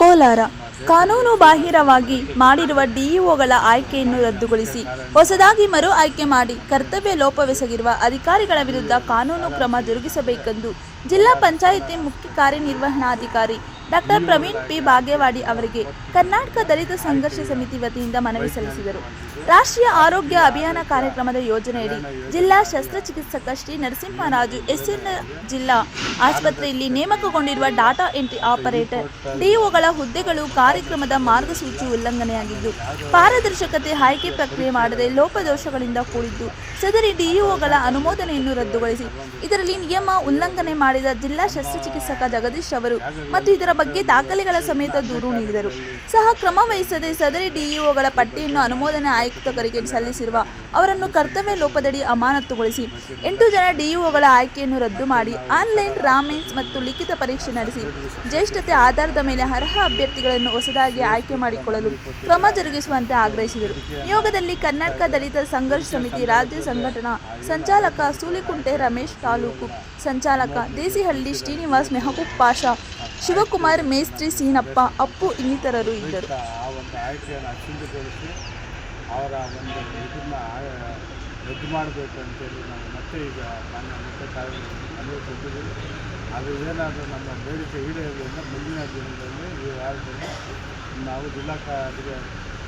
ಕೋಲಾರ. ಕಾನೂನು ಬಾಹಿರವಾಗಿ ಮಾಡಿರುವ ಡಿಇಒಗಳ ಆಯ್ಕೆಯನ್ನು ರದ್ದುಗೊಳಿಸಿ ಹೊಸದಾಗಿ ಮರು ಆಯ್ಕೆ ಮಾಡಿ ಕರ್ತವ್ಯ ಲೋಪವೆಸಗಿರುವ ಅಧಿಕಾರಿಗಳ ವಿರುದ್ಧ ಕಾನೂನು ಕ್ರಮ ಜರುಗಿಸಬೇಕೆಂದು ಜಿಲ್ಲಾ ಪಂಚಾಯಿತಿ ಮುಖ್ಯ ಕಾರ್ಯನಿರ್ವಹಣಾಧಿಕಾರಿ ಡಾಕ್ಟರ್ ಪ್ರವೀಣ್ ಪಿ. ಬಾಗೇವಾಡಿ ಅವರಿಗೆ ಕರ್ನಾಟಕ ದಲಿತ ಸಂಘರ್ಷ ಸಮಿತಿ ವತಿಯಿಂದ ಮನವಿ ಸಲ್ಲಿಸಿದರು. ರಾಷ್ಟ್ರೀಯ ಆರೋಗ್ಯ ಅಭಿಯಾನ ಕಾರ್ಯಕ್ರಮದ ಯೋಜನೆಯಡಿ ಜಿಲ್ಲಾ ಶಸ್ತ್ರಚಿಕಿತ್ಸಕ ಶ್ರೀ ನರಸಿಂಹರಾಜು ಎಸ್ಎನ್ ಜಿಲ್ಲಾ ಆಸ್ಪತ್ರೆಯಲ್ಲಿ ನೇಮಕಗೊಂಡಿರುವ ಡಾಟಾ ಎಂಟ್ರಿ ಆಪರೇಟರ್ ಡಿಒಗಳ ಹುದ್ದೆಗಳು ಕಾರ್ಯಕ್ರಮದ ಮಾರ್ಗಸೂಚಿ ಉಲ್ಲಂಘನೆಯಾಗಿದ್ದು, ಪಾರದರ್ಶಕತೆ ಆಯ್ಕೆ ಪ್ರಕ್ರಿಯೆ ಮಾಡದೆ ಲೋಪದೋಷಗಳಿಂದ ಕೂಡಿದ್ದು, ಸದರಿ ಡಿಇಒಗಳ ಅನುಮೋದನೆಯನ್ನು ರದ್ದುಗೊಳಿಸಿ, ಇದರಲ್ಲಿ ನಿಯಮ ಉಲ್ಲಂಘನೆ ಮಾಡಿದ ಜಿಲ್ಲಾ ಶಸ್ತ್ರಚಿಕಿತ್ಸಕ ಜಗದೀಶ್ ಅವರು ಮತ್ತು ಇದರ ಬಗ್ಗೆ ದಾಖಲೆಗಳ ಸಮೇತ ದೂರು ನೀಡಿದರು. ಸಹ ಕ್ರಮ ವಹಿಸದೆ ಸದರಿ ಡಿಇಒಗಳ ಪಟ್ಟಿಯನ್ನು ಅನುಮೋದನೆ ಆಯುಕ್ತರಿಗೆ ಸಲ್ಲಿಸಿರುವ ಅವರನ್ನು ಕರ್ತವ್ಯ ಲೋಪದಡಿ ಅಮಾನತುಗೊಳಿಸಿ ಎಂಟು ಜನ ಡಿಇಒಗಳ ಆಯ್ಕೆಯನ್ನು ರದ್ದು ಮಾಡಿ ಆನ್ಲೈನ್ ರಾಮೆನ್ಸ್ ಮತ್ತು ಲಿಖಿತ ಪರೀಕ್ಷೆ ನಡೆಸಿ ಜ್ಯೇಷ್ಠತೆ ಆಧಾರದ ಮೇಲೆ ಅರ್ಹ ಅಭ್ಯರ್ಥಿಗಳನ್ನು ಹೊಸದಾಗಿ ಆಯ್ಕೆ ಮಾಡಿಕೊಳ್ಳಲು ಕ್ರಮ ಜರುಗಿಸುವಂತೆ ಆಗ್ರಹಿಸಿದರು. ನಿಯೋಗದಲ್ಲಿ ಕರ್ನಾಟಕ ದಲಿತ ಸಂಘರ್ಷ ಸಮಿತಿ ರಾಜ್ಯ ಸಂಘಟನಾ ಸಂಚಾಲಕ ಸೂಲಿಕುಂಟೆ ರಮೇಶ್ ತಾಲೂಕು ಸಂಚಾಲಕ ದೇಸಿಹಳ್ಳಿ ಶ್ರೀನಿವಾಸ್ ಮೆಹಬೂಬ್ ಪಾಷಾ ಶಿವಕುಮಾರ್, ಮೇಸ್ತ್ರಿ ಸೀನಪ್ಪ, ಅಪ್ಪು ಇನ್ನಿತರರು ಇದ್ದರು ಆ ಒಂದು ಆಯ್ಕೆಯನ್ನು ಅಕ್ಷಿಂತಗೊಳಿಸಿ ಅವರ ಒಂದು ಇದನ್ನು ರದ್ದು ಮಾಡಬೇಕು ಅಂತೇಳಿ ನಾವು ಮತ್ತೆ ಈಗ ಮಾನ್ಯ ಮುಖ್ಯ ಕಾರ್ಯದರ್ಶಿ ಅದು ಏನಾದರೂ ನಮ್ಮ ಬೇಡಿಕೆ ಈಡೇರೋದ್ರಿಂದ ಮುಂದಿನ ದಿನದಲ್ಲಿ ಈ ವಾರದಲ್ಲಿ ನಾವು ಜಿಲ್ಲಾ ಕಾರ್ಯ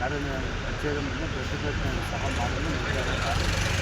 ಕಾರ್ಯ ಕಚೇರಿ ಮುಂದೆ ಪ್ರತಿಭಟನೆ ಸಹ ಮಾಡಲು ನಿರ್ಧಾರ.